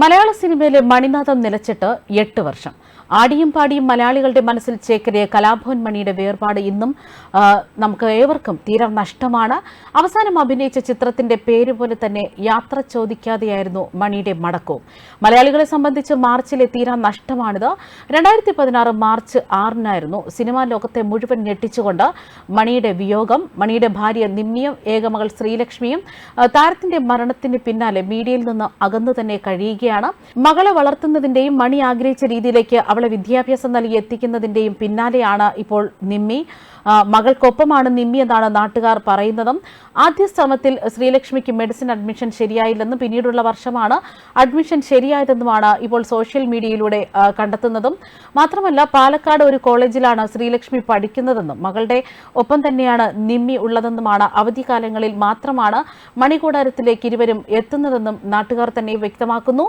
മലയാള സിനിമയിലെ മണിനാഥം നിലച്ചിട്ട് എട്ട് വർഷം. ആടിയും പാടിയും മലയാളികളുടെ മനസ്സിൽ ചേക്കേറിയ കലാഭവൻ മണിയുടെ വേർപാട് ഇന്നും നമുക്ക് ഏവർക്കും തീരെ നഷ്ടമാണ്. അവസാനം അഭിനയിച്ച ചിത്രത്തിന്റെ പേര് പോലെ തന്നെ യാത്ര ചോദിക്കാതെയായിരുന്നു മണിയുടെ മടക്കവും. മലയാളികളെ സംബന്ധിച്ച് മാർച്ചിലെ തീരാ നഷ്ടമാണിത്. രണ്ടായിരത്തി പതിനാറ് മാർച്ച് ആറിനായിരുന്നു സിനിമാ ലോകത്തെ മുഴുവൻ ഞെട്ടിച്ചുകൊണ്ട് മണിയുടെ വിയോഗം മണിയുടെ ഭാര്യ നിമ്മിയും ഏകമകൾ ശ്രീലക്ഷ്മിയും താരത്തിന്റെ മരണത്തിന് പിന്നാലെ മീഡിയയിൽ നിന്ന് അകന്നു തന്നെ കഴിയുകയാണ് മകളെ വളർത്തുന്നതിന്റെയും മണി ആഗ്രഹിച്ച രീതിയിലേക്ക് അവളെ വിദ്യാഭ്യാസം നൽകി എത്തിക്കുന്നതിന്റെയും പിന്നാലെയാണ് ഇപ്പോൾ നിമ്മി. മകൾക്കൊപ്പമാണ് നിമ്മി എന്നാണ് നാട്ടുകാർ പറയുന്നതും. ആദ്യ ശ്രമത്തിൽ ശ്രീലക്ഷ്മിക്ക് മെഡിസിൻ അഡ്മിഷൻ ശരിയായില്ലെന്നും പിന്നീടുള്ള വർഷമാണ് അഡ്മിഷൻ ശരിയായതെന്നുമാണ് ഇപ്പോൾ സോഷ്യൽ മീഡിയയിലൂടെ കണ്ടെത്തുന്നതും. മാത്രമല്ല പാലക്കാട് ഒരു കോളേജിലാണ് ശ്രീലക്ഷ്മി പഠിക്കുന്നതെന്നും മകളുടെ ഒപ്പം തന്നെയാണ് നിമ്മി ഉള്ളതെന്നുമാണ് അവധിക്കാലങ്ങളിൽ മാത്രമാണ് മണികൂടാരത്തിലേക്ക് ഇരുവരും എത്തുന്നതെന്നും നാട്ടുകാർ തന്നെ വ്യക്തമാക്കുന്നു.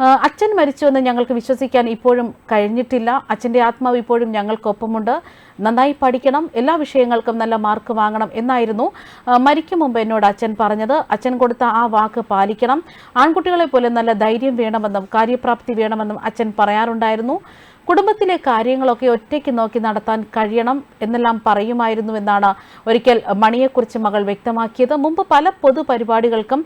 അച്ഛൻ മരിച്ചുവെന്ന് ഞങ്ങൾക്ക് വിശ്വസിക്കാൻ ഇപ്പോഴും കഴിഞ്ഞിട്ടില്ല. അച്ഛന്റെ ആത്മാവ് ഇപ്പോഴും ഞങ്ങൾക്കൊപ്പമുണ്ട്. നന്നായി പഠിക്കണം. എല്ലാ വിഷയങ്ങൾക്കും നല്ല മാർക്ക് വാങ്ങണം എന്നായിരുന്നു മരിക്കും മുമ്പ് എന്നോട് അച്ഛൻ പറഞ്ഞത്. അച്ഛൻ കൊടുത്ത ആ വാക്ക് പാലിക്കണം. ആൺകുട്ടികളെ പോലെ നല്ല ധൈര്യം വേണമെന്നും കാര്യപ്രാപ്തി വേണമെന്നും അച്ഛൻ പറയാറുണ്ടായിരുന്നു. കുടുംബത്തിലെ കാര്യങ്ങളൊക്കെ ഒറ്റയ്ക്ക് നോക്കി നടത്താൻ കഴിയണം എന്നെല്ലാം പറയുമായിരുന്നുവെന്നാണ് ഒരിക്കൽ മണിയെക്കുറിച്ച് മകൾ വ്യക്തമാക്കിയത്. മുമ്പ് പല പൊതുപരിപാടികൾക്കും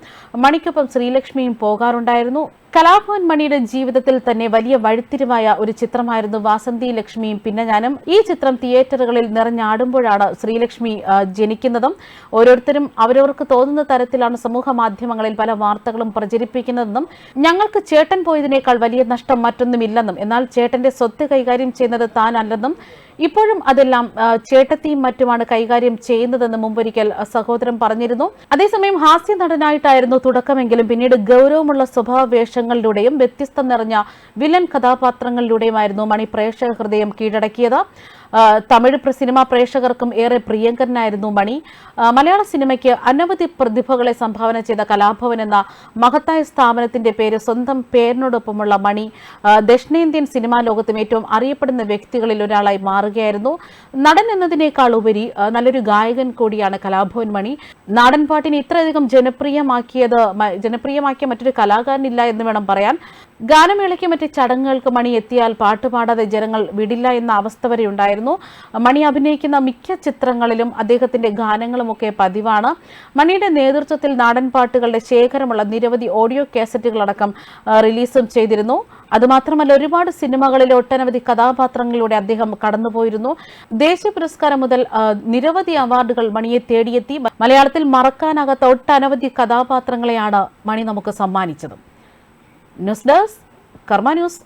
മണിക്കൊപ്പം ശ്രീലക്ഷ്മിയും പോകാറുണ്ടായിരുന്നു. കലാഭവൻ മണിയുടെ ജീവിതത്തിൽ തന്നെ വലിയ വഴിത്തിരിവായ ഒരു ചിത്രമായിരുന്നു വാസന്തി ലക്ഷ്മിയും പിന്നെ ഞാനും. ഈ ചിത്രം തിയേറ്ററുകളിൽ നിറഞ്ഞാടുമ്പോഴാണ് ശ്രീലക്ഷ്മി ജനിക്കുന്നതും ഓരോരുത്തരും അവരവർക്ക് തോന്നുന്ന തരത്തിലാണ് സമൂഹ മാധ്യമങ്ങളിൽ പല വാർത്തകളും പ്രചരിപ്പിക്കുന്നതെന്നും ഞങ്ങൾക്ക് ചേട്ടൻ പോയതിനേക്കാൾ വലിയ നഷ്ടം മറ്റൊന്നുമില്ലെന്നും എന്നാൽ ചേട്ടന്റെ സ്വത്ത് കൈകാര്യം ചെയ്യുന്നത് താനല്ലെന്നും ഇപ്പോഴും അതെല്ലാം ചേട്ടത്തിയും മറ്റുമാണ് കൈകാര്യം ചെയ്യുന്നതെന്ന് മുമ്പൊരിക്കൽ സഹോദരം സഹോദരൻ പറഞ്ഞിരുന്നു. അതേസമയം ഹാസ്യ നടനായിട്ടായിരുന്നു തുടക്കമെങ്കിലും പിന്നീട് ഗൗരവമുള്ള സ്വഭാവ വേഷങ്ങളിലൂടെയും വ്യത്യസ്തം നിറഞ്ഞ വില്ലൻ കഥാപാത്രങ്ങളിലൂടെയുമായിരുന്നു മണി പ്രേക്ഷക ഹൃദയം കീഴടക്കിയത്. തമിഴ് സിനിമാ പ്രേക്ഷകർക്കും ഏറെ പ്രിയങ്കരനായിരുന്നു മണി. മലയാള സിനിമയ്ക്ക് അനവധി പ്രതിഭകളെ സംഭാവന ചെയ്ത കലാഭവൻ എന്ന മഹത്തായ സ്ഥാപനത്തിന്റെ പേര് സ്വന്തം പേരിനോടൊപ്പമുള്ള മണി ദക്ഷിണേന്ത്യൻ സിനിമാ ലോകത്തും ഏറ്റവും അറിയപ്പെടുന്ന വ്യക്തികളിൽ ഒരാളായി മാറുകയായിരുന്നു. നടൻ എന്നതിനേക്കാൾ ഉപരി നല്ലൊരു ഗായകൻ കൂടിയാണ് കലാഭവൻ മണി. നാടൻ പാട്ടിനെ ഇത്രയധികം ജനപ്രിയമാക്കിയത് ജനപ്രിയമാക്കിയ മറ്റൊരു കലാകാരനില്ല എന്ന് വേണം പറയാൻ. ഗാനമേളയ്ക്ക് മറ്റ് ചടങ്ങുകൾക്ക് മണി എത്തിയാൽ പാട്ടുപാടാതെ ജനങ്ങൾ വിടില്ല എന്ന അവസ്ഥ വരെ ഉണ്ടായിരുന്നു. മണി അഭിനയിക്കുന്ന മിക്ക ചിത്രങ്ങളിലും അദ്ദേഹത്തിന്റെ ഗാനങ്ങളുമൊക്കെ പതിവാണ്. മണിയുടെ നേതൃത്വത്തിൽ നാടൻ പാട്ടുകളുടെ ശേഖരമുള്ള നിരവധി ഓഡിയോ കാസറ്റുകളടക്കം റിലീസും ചെയ്തിരുന്നു. അതുമാത്രമല്ല ഒരുപാട് സിനിമകളിലെ ഒട്ടനവധി കഥാപാത്രങ്ങളിലൂടെ അദ്ദേഹം കടന്നുപോയിരുന്നു. ദേശീയ പുരസ്കാരം മുതൽ നിരവധി അവാർഡുകൾ മണിയെ തേടിയെത്തി. മലയാളത്തിൽ മറക്കാനാകാത്ത ഒട്ടനവധി കഥാപാത്രങ്ങളെയാണ് മണി നമുക്ക് സമ്മാനിച്ചത്. News desk Karma news.